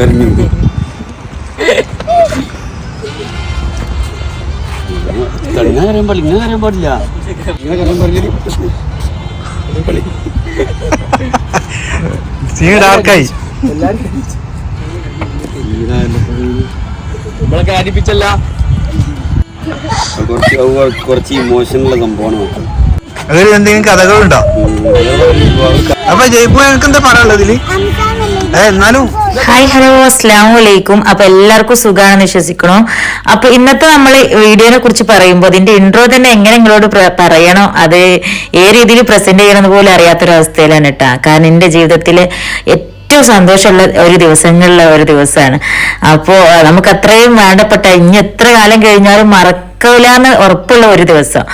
വരഞ്ഞു ഇങ്ങനെ കരയാൻ പാടില്ല ഇങ്ങനെ കരയാൻ പാടില്ല. ഇങ്ങനെ കരയാൻ പാടില്ല. സീൻ ഡാർക്കായി. നമ്മളൊക്കെ അടിപ്പിച്ചല്ല കുറച്ച് കുറച്ച് ഇമോഷനുള്ള സംഭവമാണ്. അതിൽ എന്തെങ്കിലും കഥകളുണ്ടോ? അപ്പൊ ജയ്പൂർ എനിക്ക് എന്താ പറയാനുള്ളത് ഇതിൽ? എന്നാലും ഹായ് ഹലോ അസ്ലാം വലൈക്കും അപ്പൊ എല്ലാവർക്കും സുഖമാണെന്ന് വിശ്വസിക്കണോ. അപ്പൊ ഇന്നത്തെ നമ്മൾ വീഡിയോനെ കുറിച്ച് പറയുമ്പോൾ അതിന്റെ ഇൻട്രോ തന്നെ എങ്ങനെ നിങ്ങളോട് പറയണോ? അത് ഏ രീതിയിൽ പ്രസന്റ് ചെയ്യണമെന്ന് പോലും അറിയാത്തൊരവസ്ഥയിലാണ് കേട്ടാ കാരണം എന്റെ ജീവിതത്തിലെ ഏറ്റവും സന്തോഷമുള്ള ഒരു ദിവസങ്ങളിലെ ഒരു ദിവസമാണ്. അപ്പോ അഹ് നമുക്ക് അത്രയും വേണ്ടപ്പെട്ട ഇനി എത്ര കാലം കഴിഞ്ഞാലും മറക്കില്ല എന്ന് ഉറപ്പുള്ള ഒരു ദിവസം.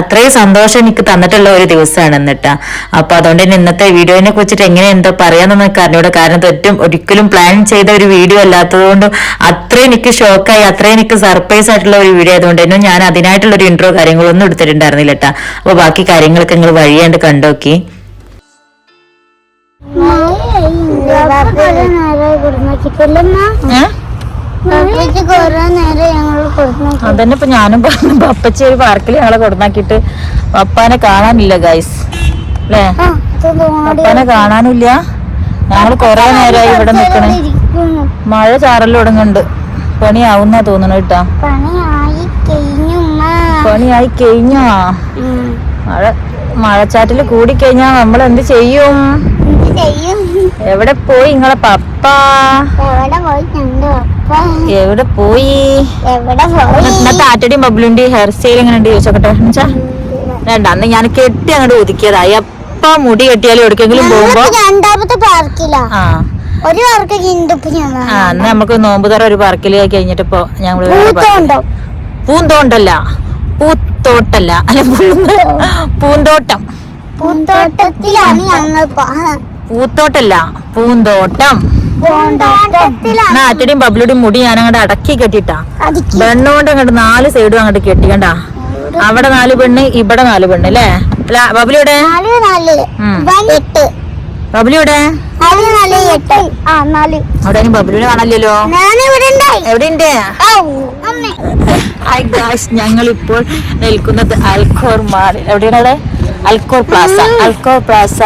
അത്രയും സന്തോഷം എനിക്ക് തന്നിട്ടുള്ള ഒരു ദിവസമാണ് എന്നിട്ടാ. അപ്പൊ അതുകൊണ്ട് തന്നെ ഇന്നത്തെ വീഡിയോനെ കുറിച്ചിട്ട് എങ്ങനെ എന്താ പറയാന്നൊന്നും എനിക്ക് അറിഞ്ഞൂടാ. കാരണം തെറ്റും ഒരിക്കലും പ്ലാൻ ചെയ്ത ഒരു വീഡിയോ അല്ലാത്തത് കൊണ്ട് അത്രയും എനിക്ക് ഷോക്കായി അത്രയും എനിക്ക് സർപ്രൈസ് ആയിട്ടുള്ള ഒരു വീഡിയോ ആയതുകൊണ്ട് തന്നെ ഞാൻ അതിനായിട്ടുള്ള ഒരു ഇൻട്രോ കാര്യങ്ങളൊന്നും എടുത്തിട്ടുണ്ടായിരുന്നില്ല കേട്ടാ അപ്പൊ ബാക്കി കാര്യങ്ങളൊക്കെ നിങ്ങൾ വഴിയാണ്ട് കണ്ടോക്കി. അതന്നെ ഇപ്പൊ ഞാനും പറഞ്ഞു പപ്പച്ചി ഒരു പാർക്കിൽ ഞങ്ങളെ കൊടുന്നാക്കിട്ട് പപ്പാനെ കാണാനില്ല ഗൈസ് അല്ലേ പപ്പാനെ കാണാനില്ല. ഞങ്ങൾ കൊറേ നേരമായി ഇവിടെ നിക്കണേ. മഴ ചാറൽ തുടങ്ങുന്നുണ്ട് പണിയാവുന്ന തോന്നണ കേട്ടാ പണിയായി കഴിഞ്ഞു. പണിയായി കഴിഞ്ഞാ മഴ മഴച്ചാറ്റിൽ കൂടിക്കഴിഞ്ഞാ നമ്മൾ എന്ത് ചെയ്യും ചെയ്യും? എവിടെ പോയി നിങ്ങളെ പപ്പ? എവിടെ പോയി? അപ്പ ഇന്നത്തെ ബബ്ലുണ്ടി ഹെയർ സ്റ്റൈൽ എങ്ങനെ ഉണ്ട് ചോദിച്ചോട്ടെ എന്നുവെച്ചാ വേണ്ട അന്ന് ഞാൻ കെട്ടി അങ്ങോട്ട് ഒതുക്കിയതായി എപ്പ മുടി കെട്ടിയാലും എവിടേക്കെങ്കിലും പോകുമ്പോ രണ്ടാമത്തെ പാർക്കിലാ. ആ. ഒരു ആ അന്ന് നമുക്ക് നോമ്പ് തറ ഒരു പാർക്കിൽ കഴിഞ്ഞിട്ട് ഇപ്പൊ ഞങ്ങൾ പൂന്തോണ്ടല്ല പൂത്തോട്ടല്ല. അല്ല പൂന്ത- പൂന്തോട്ടം. പൂന്തോട്ടത്തിലാണ് ഞങ്ങൾ പൂത്തോട്ടല്ല പൂന്തോട്ടം. അറ്റടിയും ബബ്ലുടിയും മുടി ഞാൻ അങ്ങോട്ട് അടക്കി. കെട്ടിട്ടാ പെണ്ണുകൊണ്ട് അങ്ങോട്ട് നാല് സൈഡും അങ്ങോട്ട് കെട്ടിക്കണ്ട? അവിടെ നാല് പെണ്ണ് ഇവിടെ നാല് പെണ്ണ് അല്ലേ? അല്ല ബബ്ലിയുടെ നാല് അവിടെ കാണാനില്ലല്ലോ? ഔ, ഹായ് ഗായ്സ് ഞങ്ങൾ ഇപ്പോൾ നിൽക്കുന്നത് അൽക്കോർ മാളിൽ എവിടെയാണ് അവിടെ Al Khor Plaza Al Khor Plaza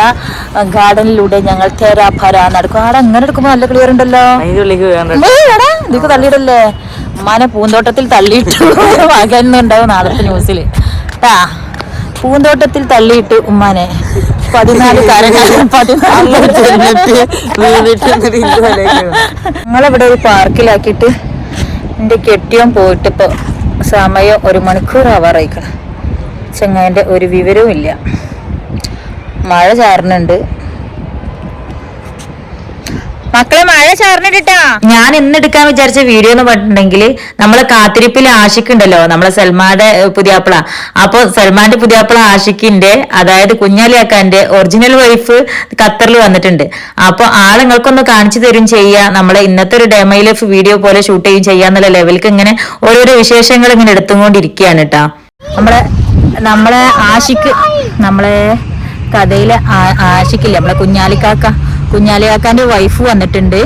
ഗാർഡനിലൂടെ ഞങ്ങൾ തേരാഫര നടക്കും. അവിടെ അങ്ങനെ എടുക്കുമ്പോ നല്ല ക്ലിയർ ഉണ്ടല്ലോ? ഇതൊക്കെ തള്ളിയിടല്ലേ? ഉമ്മാനെ പൂന്തോട്ടത്തിൽ തള്ളിയിട്ട് മകന്നുണ്ടാവും നാളത്തെ ന്യൂസിൽ ട്ടാ. പൂന്തോട്ടത്തിൽ തള്ളിയിട്ട് ഉമ്മാനെ. പതിനാല് ഞങ്ങളിവിടെ ഒരു പാർക്കിലാക്കിയിട്ട് എന്റെ കെട്ടിയോൻ പോയിട്ട് ഇപ്പോൾ സമയം ഒരു മണിക്കൂർ ആവാറായിക്കണം. ചെങ്ങാന്റെ ഒരു വിവരവും ഇല്ല. മഴ ചാറുന്നുണ്ട് മക്കളെ മഴ ചാർന്നിട്ടാ ഞാൻ ഇന്ന് എടുക്കാൻ വിചാരിച്ച വീഡിയോ എന്ന് പറഞ്ഞിട്ടുണ്ടെങ്കിൽ നമ്മളെ കാത്തിരിപ്പിൽ ആഷിക്കുണ്ടല്ലോ നമ്മളെ സൽമാന്റെ പുതിയാപ്പിള. അപ്പൊ സൽമാന്റെ പുതിയാപ്പിള ആഷിക്കിന്റെ അതായത് കുഞ്ഞാലിയാക്കാന്റെ ഒറിജിനൽ വൈഫ് ഖത്തറിൽ വന്നിട്ടുണ്ട്. അപ്പൊ ആളുങ്ങൾക്കൊന്ന് കാണിച്ചു തരും ചെയ്യുക നമ്മളെ ഇന്നത്തെ ഒരു ഡെമൈ ലൈഫ് വീഡിയോ പോലെ ഷൂട്ട് ചെയ്യും ചെയ്യാന്നുള്ള ലെവലിക്ക് ഇങ്ങനെ ഓരോരോ വിശേഷങ്ങൾ ഇങ്ങനെ എടുത്തുകൊണ്ടിരിക്കുകയാണ് കേട്ടാ നമ്മളെ നമ്മളെ ആഷിക്ക് നമ്മളെ കഥയിലെ ആഷിക്കില്ല നമ്മളെ കുഞ്ഞാലിക്കാക്ക. കുഞ്ഞാലിക്കാക്കാന്റെ വൈഫ് വന്നിട്ടുണ്ട്.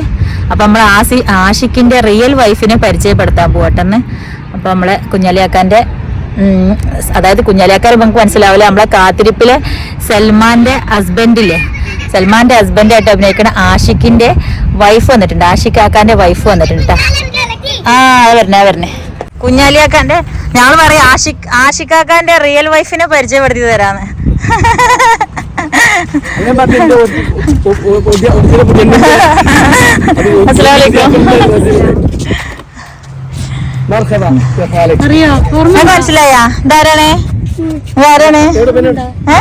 അപ്പൊ നമ്മൾ ആസി ആഷിക്കിന്റെ റിയൽ വൈഫിനെ പരിചയപ്പെടുത്താൻ പോട്ടെന്ന് അപ്പൊ നമ്മളെ കുഞ്ഞാലിയാക്കാന്റെ അതായത് കുഞ്ഞാലിയാക്കാരെ നമുക്ക് മനസ്സിലാവില്ല. നമ്മളെ കാത്തിരിപ്പിലെ സൽമാന്റെ ഹസ്ബൻഡില്ലേ സൽമാന്റെ ഹസ്ബൻഡായിട്ട് അഭിനയിക്കുന്ന ആഷിക്കിന്റെ വൈഫ് വന്നിട്ടുണ്ട്. ആഷിക്കാക്കാന്റെ വൈഫ് വന്നിട്ടുണ്ട് ട്ടാ. ആ അത് വരണേ വരണേ. കുഞ്ഞാലിയാക്കാന്റെ ഞങ്ങൾ പറയാം ആഷിക് ആഷിക്കാക്കാന്റെ റിയൽ വൈഫിനെ പരിചയപ്പെടുത്തി തരാന്ന്. അത് മനസ്സിലായ ഇതാരാണ് ഏ?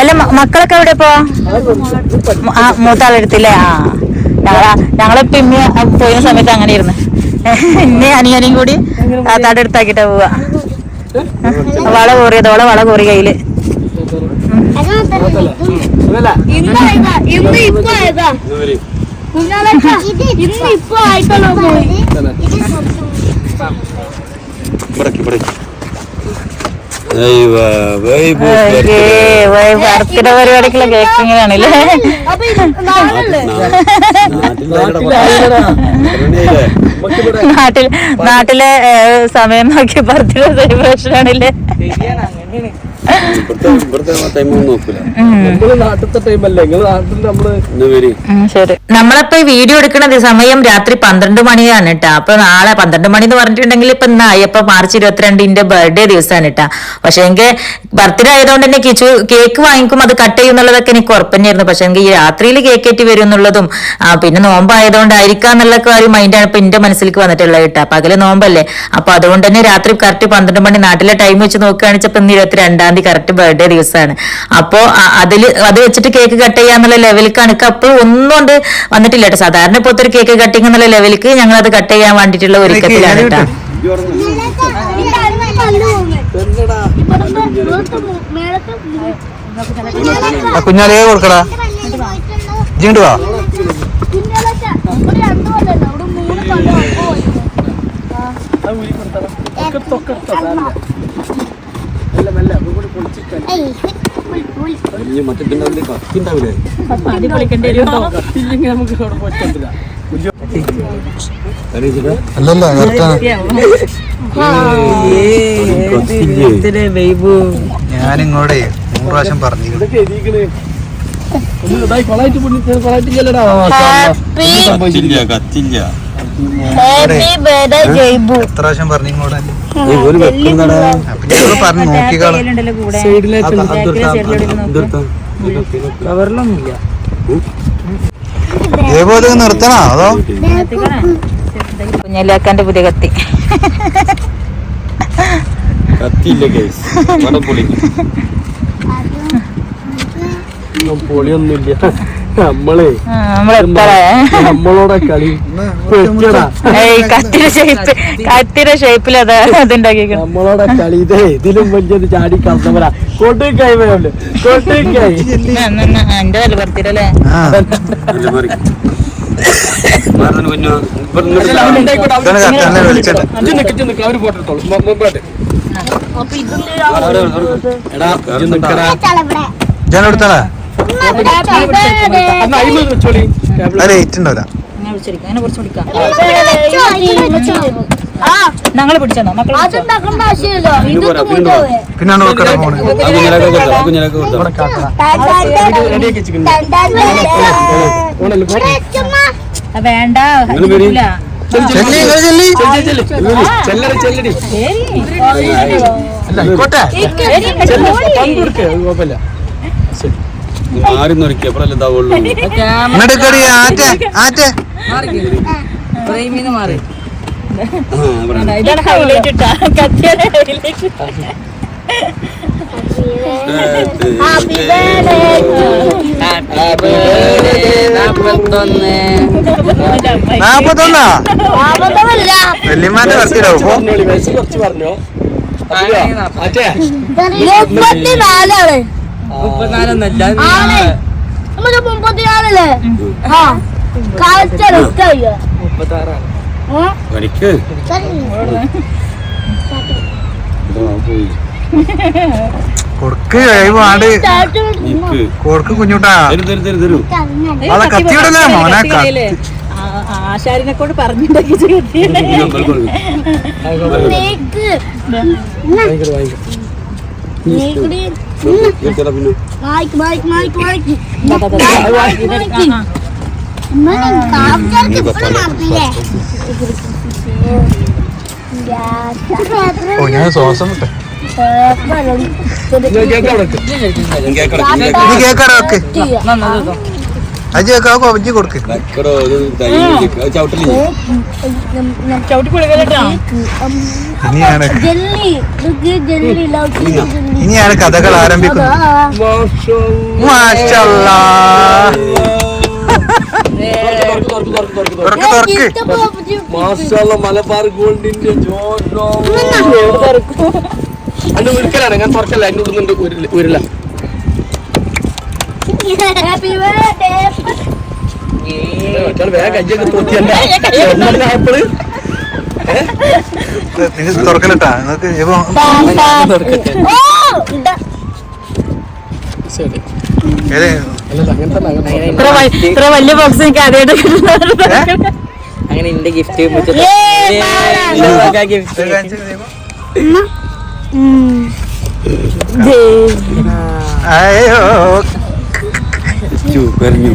അല്ല മക്കളൊക്കെ എവിടെ പോ ആ മൂത്താളെടുത്തില്ലേ ആ ഞങ്ങളാ ഞങ്ങളിപ്പോ ഇമ്മ പോയ സമയത്ത് അങ്ങനെ ഇരുന്ന് ഇന്നേ അനിയനും കൂടി താത്താടെ അടുത്താക്കിട്ടാ പോവാ വള കോറിയത് ഓളെ വള കോറി കയ്യിൽ ഇന്ന് ഇപ്പൊ ആയതാ ഇന്ന് ഇപ്പൊ ആയിട്ടുള്ള ബർത്ത്ഡേ പരിപാടിക്കുള്ള ഇത് നാളല്ലേ നാട്ടിൽ നാട്ടിലെ സമയം നോക്കി ബർത്ത്ഡേ സെലിബ്രേഷൻ ആണല്ലേ നമ്മളിപ്പോ ഈ വീഡിയോ എടുക്കുന്ന സമയം രാത്രി പന്ത്രണ്ട് മണിയാണ് കേട്ടാ അപ്പൊ നാളെ പന്ത്രണ്ട് മണി എന്ന് പറഞ്ഞിട്ടുണ്ടെങ്കിൽ ഇപ്പൊ ഇന്നായി അപ്പൊ മാർച്ച് ഇരുപത്തിരണ്ടിന്റെ ബർത്ത്ഡേ ദിവസമാണ് കേട്ടാ പക്ഷെ എനിക്ക് ബർത്ത്ഡേ ആയതുകൊണ്ട് തന്നെ കിച്ചു കേക്ക് വാങ്ങിക്കും അത് കട്ട് ചെയ്യുന്നുള്ളതൊക്കെ എനിക്ക് ഉറപ്പന്നെയായിരുന്നു. പക്ഷെ എനിക്ക് ഈ രാത്രിയിൽ കേക്ക് ഏറ്റി വരും എന്നുള്ളതും ആ, പിന്നെ നോമ്പായതുകൊണ്ടായിരിക്കാം എന്നുള്ള ഒരു മൈൻഡാണ് ഇപ്പൊ എന്റെ മനസ്സിലേക്ക് വന്നിട്ടുള്ളത് കേട്ടാ പകൽ നോമ്പല്ലേ? അപ്പൊ അതുകൊണ്ട് തന്നെ രാത്രി കറക്റ്റ് പന്ത്രണ്ട് മണി നാട്ടിലെ ടൈം വെച്ച് നോക്കുകയാണെന്ന് വെച്ചാൽ ഇന്ന് ഇരുപത്തിരണ്ടാം തീയതി കറക്റ്റ് ബർത്ത്ഡേ ദിവസമാണ് അപ്പോ അതിൽ അത് വെച്ചിട്ട് കേക്ക് കട്ട് ചെയ്യാന്നുള്ള ലെവലിക്ക് എനിക്ക് അപ്പോൾ ഒന്നും കൊണ്ട് വന്നിട്ടില്ല കേട്ടോ സാധാരണ ഇപ്പോഴത്തെ ഒരു കേക്ക് കട്ടിങ് എന്നുള്ള ലെവലിക്ക് ഞങ്ങൾ അത് കട്ട് ചെയ്യാൻ വേണ്ടിയിട്ടുള്ള ഒരുക്കത്തിലാണ് കേട്ടോ കുഞ്ഞാലേ കൊടുക്കടാ. ഇങ്ങോട്ട് വാ. ഈ മറ്റേ നമുക്ക് അവിടെ അല്ലല്ല ഇങ്ങോട്ടേ നൂറ് പ്രാവശ്യം പറഞ്ഞു. കത്തില്ല കത്തില്ല. എത്ര പ്രാവശ്യം പറഞ്ഞു ഇങ്ങോട്ട്? ഒരു വെക്കുന്നതാടാ അപ്പൊ ഞങ്ങൾ പറഞ്ഞു നോക്കിക്കാളാം. സൈഡിലേക്ക് കവറിലൊന്നുമില്ല. ഇതേപോലെ നിർത്തണോ? അതോ? കുഞ്ഞലാക്കാന്റെ പുതിയ കത്തി. കത്തിയില്ല കേസ് വടം പൊളിക്കും പൊളിയൊന്നുമില്ല. നമ്മളെ. നമ്മളോടെ കളി. കത്തിര ഷേപ്പ് കത്തിര ഷേപ്പിൽ അത് നമ്മളോടെ കളി. ഇതേ ഇതിലും വലിയത് ചാടി കളന്നവരാ കൊട്ടിക്കായി കൊട്ടുകായി എന്റെ വല്ല അവർ പോട്ടെടുത്തോളൂ ഞാൻ ഞങ്ങൾ പിടിച്ചോ മക്കളെ. പിന്നാണ്. വേണ്ട അല്ല ആയിക്കോട്ടെ ചെല്ല്, പങ്ക് കൊടുക്ക്, അത് കുഴപ്പമില്ല മാറി നോക്കി എപ്പോഴല്ലേ ഇതാവുള്ളൂ ഇവിടെ. ഇതാണ് ഹൈലൈറ്റ് ഇട്ടാ കത്തിയുടെ ഹൈലൈറ്റ് ഹാപ്പി നാപ്പത്തൊന്നാ വല്യമാന്റെ കുറച്ച് പറഞ്ഞോ മുപ്പത്തിനാലാണ് ആണ് നമുക്ക് മുപ്പത്തിനാലല്ലേ? ആ. കാഴ്ച റിസ്ക് വരിക്ക് ഇതാ, എനിക്ക്? കൊടുക്ക് കഴിവാണ്ട്. കൊടുക്ക്. കുഞ്ഞുട്ടാ. തരൂ തരൂ തരൂ തരൂ. അവളെ കത്തിയിടല്ലേ? മോനെ ആശാരിനെ കൊണ്ട് പറഞ്ഞിട്ടുണ്ടെങ്കിൽ കത്തി മായ്ക്ക് കാപ്ചർക്ക് ഇപ്പോഴും നടത്തില്ലേ ഓ ഞാൻ ശ്വാസം വിട്ടെ നിങ്ങൾ കേൾക്കാം വെക്ക് കൊടുക്ക്. ഇനിയാണ് കഥകൾ ആരംഭിക്കുന്നത് മലബാർ ഗോൾഡിന്റെ ഞാൻ തുറക്കല്ല എന്റെ ഉള്ളുന്നുണ്ട് ഉരുള ഉരുള ഹാപ്പി ബർത്ത്ഡേ മറ്റാൾ വേഗം കയ്യൊക്കെ തോറ്റിയല്ല ആപ്പിൾ നിങ്ങൾ തുറക്കലട്ടാ. ശരി ഇത്ര വ- ഇത്ര വലിയ ബോക്സ് എനിക്ക് ആദ്യമായിട്ട് അങ്ങനെ എന്റെ ഗിഫ്റ്റ് ഗിഫ്റ്റ്. അയ്യോ ചു, കരഞ്ഞു.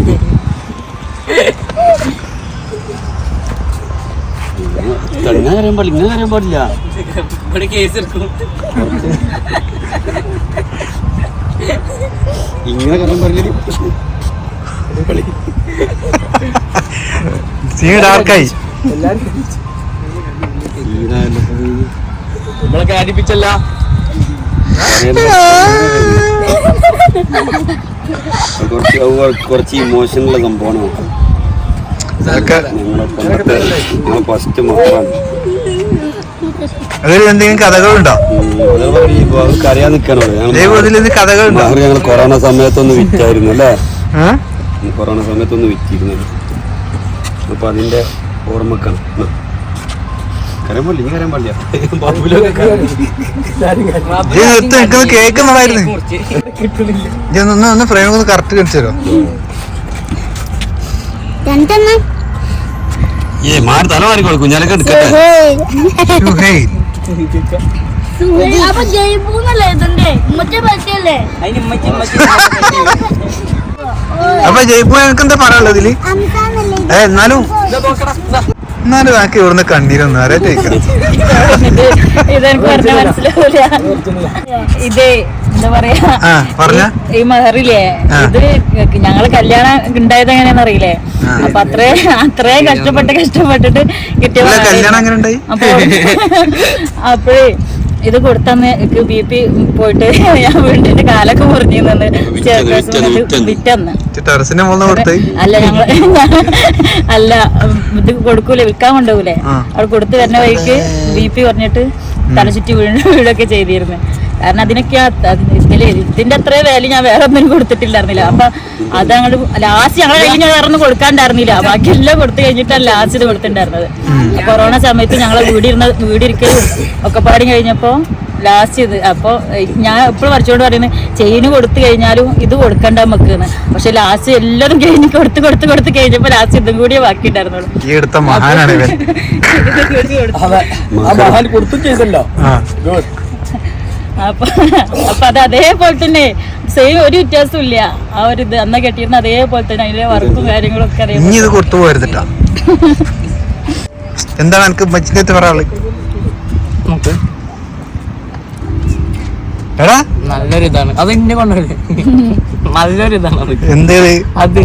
ഇങ്ങനെ കരയാൻ പാടില്ല ഇങ്ങനെ കരയാൻ പാടില്ല. ഇങ്ങനെ കരയാൻ പാടില്ല. സീൻ ഡാർക്കായി നമ്മളൊക്കെ അടിപ്പിച്ചല്ല കുറച്ച് കുറച്ച് ഇമോഷനുള്ള സംഭവമാണ്. ഇതൊക്കെ ഞങ്ങളെ ഫസ്റ്റ് മക്കളാണ് അതിൽ എന്തെങ്കിലും കഥകളുണ്ടോ? നിൽക്കണോ ഞങ്ങൾ കൊറോണ സമയത്തൊന്ന് വിറ്റായിരുന്നു അല്ലേ? കൊറോണ സമയത്തൊന്ന് വിറ്റിരുന്നു അപ്പൊ അതിന്റെ ഓർമ്മക്കാണ്. ബാബുലൊക്കെ കേൾക്കുന്നതായിരുന്നു? ഒന്ന് ഒന്ന് ഫ്രെയിം ഒന്ന് കറക്റ്റ് കാണിച്ചു തരോ? ഏ മാറി തല മാറിക്കോളൂ കുഞ്ഞാലൊക്കെ എടുക്കട്ടെ. അപ്പൊ ജയ്പു എനിക്ക് എന്താ പറയാനുള്ളത് ഇതിൽ? ഏ എന്നാലും എന്നാലും ബാക്കി ഇവിടുന്ന് കണ്ണീരൊന്നും ആരെ ഇതേ എന്താ പറയാ? ഈ മഹറില്ലേ. ഇത് ഞങ്ങൾ കല്യാണം ഉണ്ടായത് എങ്ങനെയാന്ന് അറിയില്ലേ. അപ്പൊ അത്രേ അത്രേ കഷ്ടപ്പെട്ട് കഷ്ടപ്പെട്ടിട്ട് കിട്ടിയ അപ്പോഴേ ഇത് കൊടുത്തന്ന് എനിക്ക് ബി പി പോയിട്ട് ഞാൻ വീട്ടിന്റെ കാലൊക്കെ മുറിഞ്ഞു നിന്ന് വിറ്റന്ന്. അല്ല ഞങ്ങൾ അല്ല ഇത് കൊടുക്കൂലേ വിൽക്കാൻ കൊണ്ടുപോകൂലേ. അവിടെ കൊടുത്തു വരുന്ന വഴിക്ക് ബി പി കുറഞ്ഞിട്ട് തലചുറ്റി വീണ് വീഴൊക്കെ ചെയ്തിരുന്നു. കാരണം അതിനൊക്കെ അത് ഇതിന്റെ അത്രേ വാല്യൂ ഞാൻ വേറെ ഒന്നിനും കൊടുത്തിട്ടില്ലായിരുന്നില്ല. അപ്പൊ അത് അങ്ങോട്ട് ലാസ്റ്റ് ഞങ്ങളുടെ കയ്യിൽ ഞാൻ വേറെ ഒന്നും കൊടുക്കാണ്ടായിരുന്നില്ല. ബാക്കി എല്ലാം കൊടുത്തു കഴിഞ്ഞിട്ടാണ് ലാസ്റ്റ് ഇത് കൊടുത്തിട്ടുണ്ടായിരുന്നത്. കൊറോണ സമയത്ത് ഞങ്ങളെ വീടിരുന്ന വീടിരിക്കലും ഒക്കെ പാടി കഴിഞ്ഞപ്പോ ലാസ്റ്റ് ഇത്. അപ്പൊ ഞാൻ എപ്പോഴും വരച്ചോണ്ട് പറയുന്നത് ചെയിന് കൊടുത്തു കഴിഞ്ഞാലും ഇത് കൊടുക്കണ്ട നമുക്ക് പക്ഷെ ലാസ്റ്റ് എല്ലാവരും കഴിഞ്ഞ് കൊടുത്ത് കൊടുത്ത് കൊടുത്ത് കഴിഞ്ഞപ്പോ ലാസ്റ്റ് ഇതും കൂടിയേ ബാക്കി ഉണ്ടായിരുന്നുള്ളൂ കൊടുത്തു. അതെ. ആ മഹാൻ കൊടുത്തും ചെയ്തല്ലോ. ആ. ഗുഡ് അപ്പൊ അപ്പൊ അത് അതേപോലെ തന്നെ സെയിം ഒരു വ്യത്യാസവും ഇല്ല. ആ ഒരു ഇത് അന്ന് കെട്ടിയിരുന്ന അതേപോലെ തന്നെ അതിലെ വർക്കും കാര്യങ്ങളും ഒക്കെ ഇനി ഇത് കൊടുത്തു പോരുതിട്ടാ. എന്താണ് എനിക്ക് മച്ചിന്റെ പറയാൾ എടാ. നല്ലൊരു ഇതാണ് അത് ഇന്നെ കൊണ്ടല്ലേ? നല്ലൊരു ഇതാണ് അത്. എന്തേത്? അത്.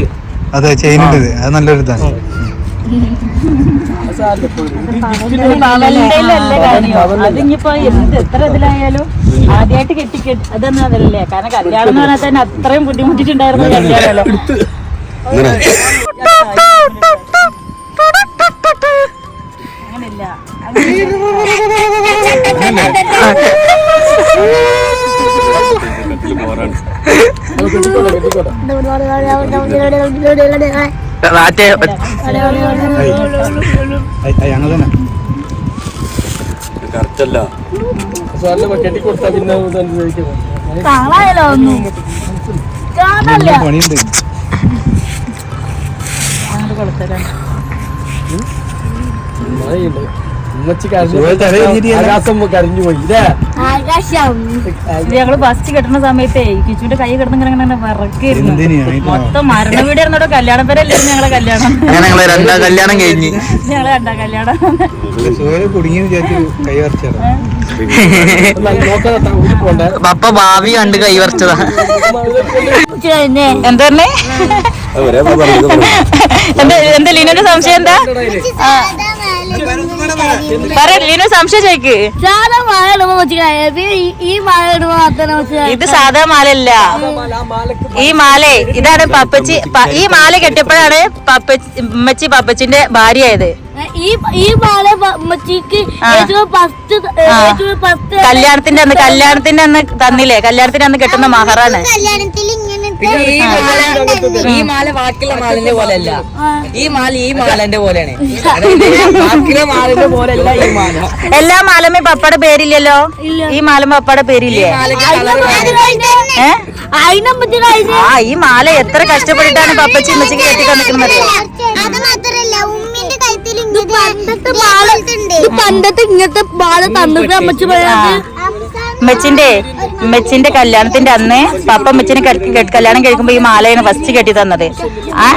അതെ ഇത്. അത് നല്ലൊരു ഇതാണ് അതിപ്പോ കാര്യം അതിനിപ്പോ എന്ത്? എത്ര ഇതിലായാലും ആദ്യമായിട്ട് കെട്ടി കെട്ടി അതൊന്നും അതല്ലേ കാരണം കല്യാണം എന്ന് പറഞ്ഞാൽ തന്നെ അത്രയും ബുദ്ധിമുട്ടിട്ടുണ്ടായിരുന്നു കല്യാണമല്ലോ കറക്റ്റല്ല കാണാനല്ലോ ഒന്നും പണിയുണ്ട് അങ്ങോട്ട് ഉമ്മച്ചി കരഞ്ഞു പോയി ഇത് ഞങ്ങൾ ബസ് കെട്ടുന്ന സമയത്തേ കിച്ചുവിന്റെ കൈ കിടന്ന് ഇങ്ങനെ വിറക്കായിരുന്നു? മൊത്തം മരണ വീടായിരുന്നോ കല്യാണം പേരല്ലായിരുന്നു ഞങ്ങളെ കല്യാണം? ഞങ്ങളെ രണ്ടാം കല്യാണം കഴിഞ്ഞ്. ഞങ്ങളെ രണ്ടാം കല്യാണം. പപ്പ ഭാവി കണ്ട് കൈവറച്ചതാ. എന്താ എന്താ ലീനോന്റെ സംശയം എന്താ? പറ. ലീനു സംശയം ചോദിക്ക്. സാധാ മാല ഇടുമ്പോ വെച്ച് ഈ മാല ഇടുമ്പോ മാത്രം ഇത് സാധാ മാലല്ല ഈ മാല ഇതാണ് പപ്പച്ചി ഈ മാല കെട്ടിയപ്പോഴാണ് പപ്പച്ചി ഉമ്മച്ചി പപ്പച്ചിന്റെ ഭാര്യയായത്. ഈ ഈ മാല മച്ചിക്ക് ഫസ്റ്റ് ആ. ഫസ്റ്റ് കല്യാണത്തിന്റെ അന്ന് കല്യാണത്തിന്റെ അന്ന് തന്നില്ലേ? കല്യാണത്തിന്റെ അന്ന് കെട്ടുന്ന മഹറാണ്. കല്യാണത്തിൽ പിന്നെ ഈ മാല ഈ മാല ബാക്കിയുള്ള മാലിന്റെ പോലെയല്ല. ഈ മാല ഈ മാലന്റെ പോലെയാണ്. ബാക്കിയുള്ള മാലിന്റെ പോലെയല്ല ഈ മാല. എല്ലാ മാലമ്മ പപ്പയുടെ പേരില്ലല്ലോ? ഈ മാലമ്മ പപ്പയുടെ പേരില്ലേ? ആ ഈ മാല എത്ര കഷ്ടപ്പെട്ടിട്ടാണ് പപ്പച്ചി ഉമ്മച്ചിക്ക് കെട്ടി തന്നിക്കുന്നത് അത് മാത്രല്ല ഉമ്മിന്റെ കഴുത്തിൽ പണ്ടത്തെ ബാള ഇത് പണ്ടത്തെ ഇങ്ങനത്തെ ബാള തന്നിട്ട് അമ്മച്ചി പറയാത് ഉമ്മച്ചിന്റെ ഉമ്മച്ചിന്റെ കല്യാണത്തിന്റെ അന്ന് പപ്പ ഉമ്മച്ചിനെ കല്യാണം കഴിക്കുമ്പോ ഈ മാലയാണ് ഫസ്റ്റ് കെട്ടി തന്നത്. ആ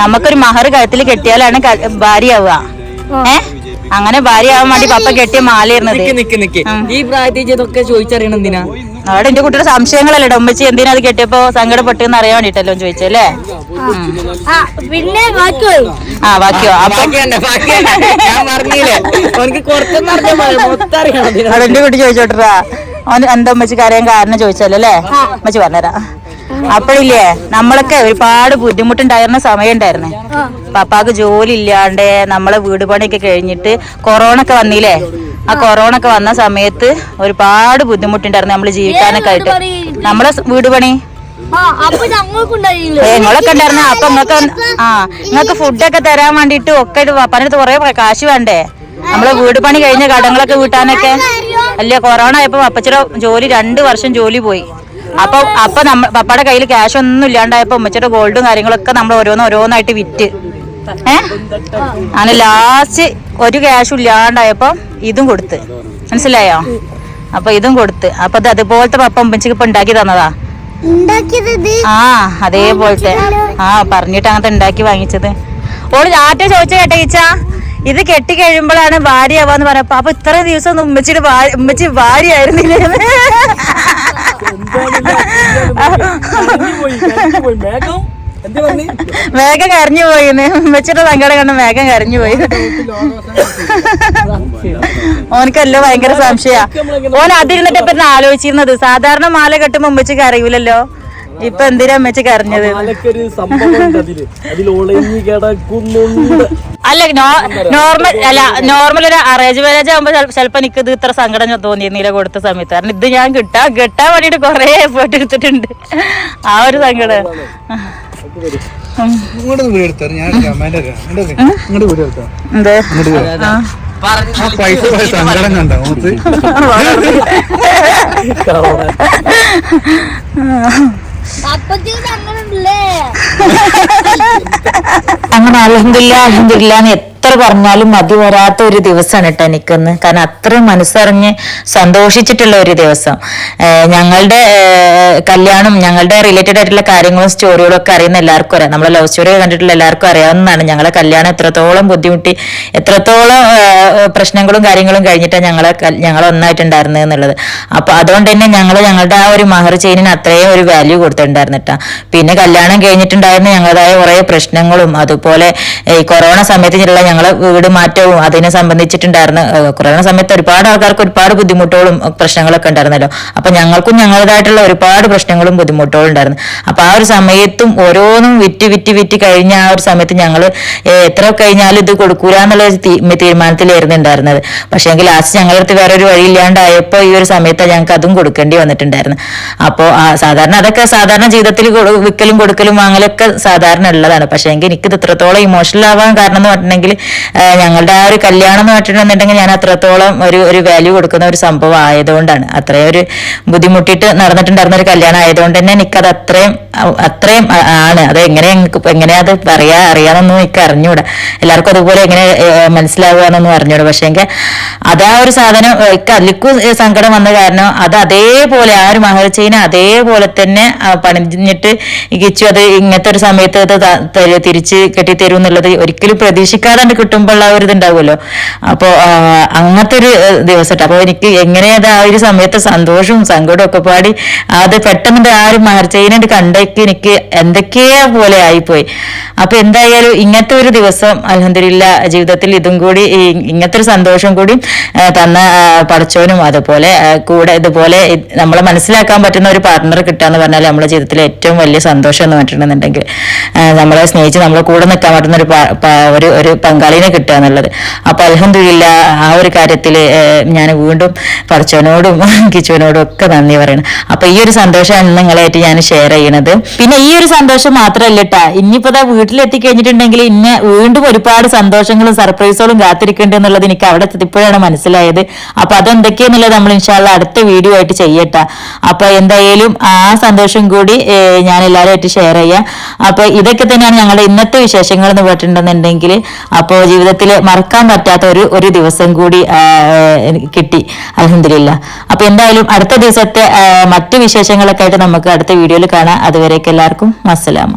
നമുക്കൊരു മഹർ കഴുത്തിൽ കെട്ടിയാലാണ് ഭാര്യയാവുക. ഏ? അങ്ങനെ ഭാര്യയാവാൻ വേണ്ടി പപ്പ കെട്ടിയ മാലയിരുന്നത് നിക്ക് നിക്ക് നിക്ക്. ഈ പ്രായത്തിൽ ഇതൊക്കെ ചോദിച്ചറിയണം എന്തിനാ? അവിടെ എന്റെ കുട്ടിയുടെ സംശയങ്ങളല്ലേ ഉമ്മച്ചി എന്തിനാ അത് കെട്ടിയപ്പോ സങ്കടപ്പെട്ടു എന്ന് അറിയാൻ വേണ്ടിട്ടല്ലോ ചോദിച്ചല്ലേ ആ പിന്നെ ആ ബാക്കിയോ അപ്പൊ എന്റെ കുട്ടി ചോദിച്ചോട്ടാ ഓൻ എന്താ ഉമ്മച്ചിക്ക് അറിയാൻ കാരണം ചോദിച്ചല്ലോ അല്ലേ ഉമ്മച്ചി പറഞ്ഞുതരാം. അപ്പോഴില്ലേ നമ്മളൊക്കെ ഒരുപാട് ബുദ്ധിമുട്ടുണ്ടായിരുന്ന സമയം ഉണ്ടായിരുന്നേ പപ്പാക്ക് ജോലി ഇല്ലാണ്ട് നമ്മളെ വീട് പണിയൊക്കെ കഴിഞ്ഞിട്ട് കൊറോണ ഒക്കെ വന്നില്ലേ? ആ കൊറോണ ഒക്കെ വന്ന സമയത്ത് ഒരുപാട് ബുദ്ധിമുട്ടുണ്ടായിരുന്നു നമ്മൾ ജീവിക്കാനൊക്കെ ആയിട്ട്. നമ്മളെ വീട് പണി? നിങ്ങളൊക്കെ ഉണ്ടായിരുന്ന. അപ്പൊ നിങ്ങൾക്ക് ആ നിങ്ങൾക്ക് ഫുഡൊക്കെ തരാൻ വേണ്ടിട്ട് ഒക്കെ പപ്പനടുത്ത് കുറെ കാശ് വേണ്ടേ? നമ്മളെ വീട് പണി കഴിഞ്ഞ കടങ്ങളൊക്കെ വീട്ടാനൊക്കെ? അല്ലേ കൊറോണ ആയപ്പോ അപ്പച്ചയുടെ ജോലി രണ്ട് വർഷം ജോലി പോയി. അപ്പൊ അപ്പൊ നമ്മ പപ്പയുടെ കയ്യിൽ ക്യാഷ് ഒന്നും ഇല്ലാണ്ടായപ്പോ ഉമ്മച്ചയുടെ ഗോൾഡും കാര്യങ്ങളൊക്കെ നമ്മൾ ഓരോന്ന് ഓരോന്നായിട്ട് വിറ്റ്. ഏഹ് അങ്ങനെ ലാസ്റ്റ് ഒരു ക്യാഷും ഇല്ലാണ്ടായപ്പോ ഇതും കൊടുത്ത്. മനസ്സിലായോ? അപ്പൊ ഇതും കൊടുത്ത്. അപ്പൊ ഇത് അതുപോലത്തെ പപ്പ അമ്മച്ചിക്ക് ഇപ്പൊ ഉണ്ടാക്കി തന്നതാ. ആ അതേപോലത്തെ. ആ പറഞ്ഞിട്ട് അങ്ങനത്തെ ഉണ്ടാക്കി വാങ്ങിച്ചത്. ഓൾ ആറ്റ ചോദിച്ചു കേട്ടേച്ചാ ഇത് കെട്ടി കഴിയുമ്പോഴാണ് ഭാര്യ ആവാന്ന് പറഞ്ഞപ്പോ അപ്പൊ ഇത്ര ദിവസം ഒന്നും ഉമ്മച്ചിയുടെ ഉമ്മച്ചി ഭാര്യ ആയിരുന്നില്ല വേഗം കരഞ്ഞു പോയിന്ന്. ഉമ്മച്ചിയുടെ സങ്കടം കണ്ട് മേഘം കരഞ്ഞു പോയി. ഓനക്കല്ലോ ഭയങ്കര സംശയ. ഓൻ അതിരുന്നിട്ട് ഇപ്പൊ ആലോചിച്ചിരുന്നത്. സാധാരണ മാല കെട്ടുമ്പോ ഉമ്മച്ചിക്ക് അറിയൂലല്ലോ. ഇപ്പൊ എന്തിനാ ഉമ്മച്ചിക്ക് കരഞ്ഞത്? അല്ല നോർമൽ അല്ല നോർമൽ ഒരു അറേഞ്ച് മാരേജ് ആകുമ്പോ ചിലപ്പോ എനിക്ക് ഇത് ഇത്ര സങ്കടം തോന്നിയിരുന്നില്ല കൊടുത്ത സമയത്ത്. കാരണം ഇത് ഞാൻ കിട്ടാ കിട്ടാൻ വേണ്ടിട്ട് കൊറേ എഫേർട്ട് എടുത്തിട്ടുണ്ട്. ആ ഒരു സങ്കടം. എന്താ? സങ്കടം കണ്ടോ അങ്ങനെ അലഹദില്ല അലഹദില്ല എന്ന് എത്ര പറഞ്ഞാലും മതി വരാത്ത ഒരു ദിവസമാണ് കേട്ടോ എനിക്കൊന്ന്. കാരണം അത്ര മനസ്സറിഞ്ഞ് സന്തോഷിച്ചിട്ടുള്ള ഒരു ദിവസം. ഞങ്ങളുടെ കല്യാണം ഞങ്ങളുടെ റിലേറ്റഡ് ആയിട്ടുള്ള കാര്യങ്ങളും സ്റ്റോറികളും ഒക്കെ അറിയുന്ന എല്ലാവർക്കും അറിയാം. നമ്മളെ ലവ് സ്റ്റോറി കണ്ടിട്ടുള്ള എല്ലാവർക്കും അറിയാവുന്നതാണ്. ഞങ്ങളെ കല്യാണം എത്രത്തോളം ബുദ്ധിമുട്ടി എത്രത്തോളം പ്രശ്നങ്ങളും കാര്യങ്ങളും കഴിഞ്ഞിട്ടാണ് ഞങ്ങളെ ഞങ്ങൾ ഒന്നായിട്ടുണ്ടായിരുന്നത് എന്നുള്ളത്. അപ്പൊ അതുകൊണ്ട് തന്നെ ഞങ്ങൾ ഞങ്ങളുടെ ആ ഒരു മഹർ ചെയിനിന് അത്രയും ഒരു വാല്യൂ കൊടുത്തിട്ടുണ്ടായിരുന്നു കേട്ടോ. പിന്നെ കല്യാണം കഴിഞ്ഞിട്ടുണ്ടായിരുന്ന ഞങ്ങളുടേതായ കുറെ പ്രശ്നങ്ങളും അതുപോലെ ഈ കൊറോണ സമയത്തിനുള്ള ഞങ്ങളെ വീട് മാറ്റവും അതിനെ സംബന്ധിച്ചിട്ടുണ്ടായിരുന്നു. കൊറോണ സമയത്ത് ഒരുപാട് ആൾക്കാർക്ക് ഒരുപാട് ബുദ്ധിമുട്ടുകളും പ്രശ്നങ്ങളൊക്കെ ഉണ്ടായിരുന്നല്ലോ. അപ്പൊ ഞങ്ങൾക്കും ഞങ്ങളുടേതായിട്ടുള്ള ഒരുപാട് പ്രശ്നങ്ങളും ബുദ്ധിമുട്ടുകളും ഉണ്ടായിരുന്നു. അപ്പൊ ആ ഒരു സമയത്തും ഓരോന്നും വിറ്റ് വിറ്റ് വിറ്റ് കഴിഞ്ഞ ആ ഒരു സമയത്ത് ഞങ്ങൾ എത്ര കഴിഞ്ഞാലും ഇത് കൊടുക്കൂല എന്നുള്ള തീരുമാനത്തിലായിരുന്നു ഉണ്ടായിരുന്നത്. പക്ഷേങ്കിൽ ലാസ്റ്റ് ഞങ്ങളുടെ അടുത്ത് വേറെ ഒരു വഴി ഇല്ലാണ്ടായപ്പോൾ ഈ ഒരു സമയത്ത് ഞങ്ങൾക്ക് അതും കൊടുക്കേണ്ടി വന്നിട്ടുണ്ടായിരുന്നു. അപ്പോൾ സാധാരണ അതൊക്കെ സാധാരണ ജീവിതത്തിൽ വിൽക്കലും കൊടുക്കലും വാങ്ങലൊക്കെ സാധാരണ ഉള്ളതാണ്. പക്ഷേ എങ്കിൽ ഇത് ഇത്രത്തോളം ഇമോഷണൽ ആവാൻ കാരണം എന്ന് പറഞ്ഞിട്ടുണ്ടെങ്കിൽ ഞങ്ങളുടെ ആ ഒരു കല്യാണം എന്ന് പറഞ്ഞിട്ടുണ്ടെന്നുണ്ടെങ്കിൽ ഞാൻ അത്രത്തോളം ഒരു ഒരു വാല്യൂ കൊടുക്കുന്ന ഒരു സംഭവം ആയതുകൊണ്ടാണ്. അത്രയും ഒരു ബുദ്ധിമുട്ടിയിട്ട് നടന്നിട്ടുണ്ടായിരുന്ന ഒരു കല്യാണം ആയതുകൊണ്ട് തന്നെ എനിക്കത് അത്രയും അത്രയും ആണ്. അത് എങ്ങനെ എങ്ങനെയാ അത് പറയാ അറിയാമെന്നൊന്നും എനിക്ക് അറിഞ്ഞൂടാ. എല്ലാവർക്കും അതുപോലെ എങ്ങനെ മനസ്സിലാവുക എന്നൊന്നും അറിഞ്ഞൂടാ. പക്ഷേ എങ്കിൽ അതാ ഒരു സാധനം അതിലേക്കും സങ്കടം വന്ന കാരണം അത് അതേപോലെ ആ ഒരു മഹർച്ചയിനെ അതേപോലെ തന്നെ പണിഞ്ഞിട്ട് ഗിച്ചു അത് ഇങ്ങനത്തെ ഒരു സമയത്ത് അത് തിരിച്ച് കെട്ടിത്തരും എന്നുള്ളത് ഒരിക്കലും പ്രതീക്ഷിക്കാതെ കിട്ടുമ്പോൾ ആ ഒരു ഇതുണ്ടാവുമല്ലോ. അപ്പോൾ അങ്ങനത്തെ ഒരു ദിവസം അപ്പൊ അപ്പോൾ എനിക്ക് എങ്ങനെയത് ആ ഒരു സമയത്ത് സന്തോഷവും സങ്കടവും ഒക്കെ പാടി അത് പെട്ടെന്ന് ആ ഒരു മാർച്ചയിനായിട്ട് കണ്ടേക്ക് എനിക്ക് എന്തൊക്കെയാ പോലെ ആയിപ്പോയി. അപ്പൊ എന്തായാലും ഇങ്ങനത്തെ ഒരു ദിവസം അലഹദില്ല ജീവിതത്തിൽ ഇതും കൂടി ഇങ്ങനത്തെ ഒരു സന്തോഷം കൂടി തന്ന പഠിച്ചവനും അതുപോലെ കൂടെ ഇതുപോലെ നമ്മളെ മനസ്സിലാക്കാൻ പറ്റുന്ന ഒരു പാർട്ട്ണർ കിട്ടുക എന്ന് പറഞ്ഞാൽ നമ്മുടെ ജീവിതത്തിലെ ഏറ്റവും വലിയ സന്തോഷം എന്ന് പറഞ്ഞിട്ടുണ്ടെന്നുണ്ടെങ്കിൽ നമ്മളെ സ്നേഹിച്ച് നമ്മളെ കൂടെ നിൽക്കാൻ പറ്റുന്ന ഒരു ഒരു ഒരു പങ്കാളിനെ കിട്ടുക എന്നുള്ളത്. അപ്പൊ അലഹമില്ല ആ ഒരു കാര്യത്തിൽ ഞാൻ വീണ്ടും പഠിച്ചവനോടും കിച്ചുവിനോടും ഒക്കെ നന്ദി പറയണം. അപ്പൊ ഈ ഒരു സന്തോഷമാണ് നിങ്ങളായിട്ട് ഞാൻ ഷെയർ ചെയ്യണത്. പിന്നെ ഈ ഒരു സന്തോഷം മാത്രമല്ല കേട്ടാ ഇനിയിപ്പോ ദാ വീട്ടിലെത്തി കഴിഞ്ഞിട്ടുണ്ടെങ്കിൽ ഇന്നെ വീണ്ടും ഒരുപാട് സന്തോഷങ്ങളും സർപ്രൈസുകളും കാത്തിരിക്കുന്നുണ്ട് എന്നുള്ളത് എനിക്ക് അവിടെ എത്തിയപ്പോഴാണ് മനസ്സിലായത്. അപ്പൊ അതെന്തൊക്കെയെന്നുള്ളത് നമ്മൾ ഇൻഷാല്ല അടുത്ത വീഡിയോ ആയിട്ട് ചെയ്യട്ടെ. അപ്പൊ എന്തായാലും ആ സന്തോഷം കൂടി ഞാൻ എല്ലാവരുമായിട്ട് ഷെയർ ചെയ്യാം. അപ്പൊ ഇതൊക്കെ തന്നെയാണ് ഞങ്ങളുടെ ഇന്നത്തെ വിശേഷങ്ങൾ എന്ന് പറഞ്ഞിട്ടുണ്ടെന്നുണ്ടെങ്കിൽ അപ്പോൾ ജീവിതത്തിൽ മറക്കാൻ പറ്റാത്ത ഒരു ഒരു ദിവസം കൂടി കിട്ടി. അലഹമില്ല അപ്പോൾ എന്തായാലും അടുത്ത ദിവസത്തെ മറ്റു വിശേഷങ്ങളൊക്കെ ആയിട്ട് നമുക്ക് അടുത്ത വീഡിയോയിൽ കാണാം. അതുവരേക്ക് എല്ലാവർക്കും അസ്സലാമ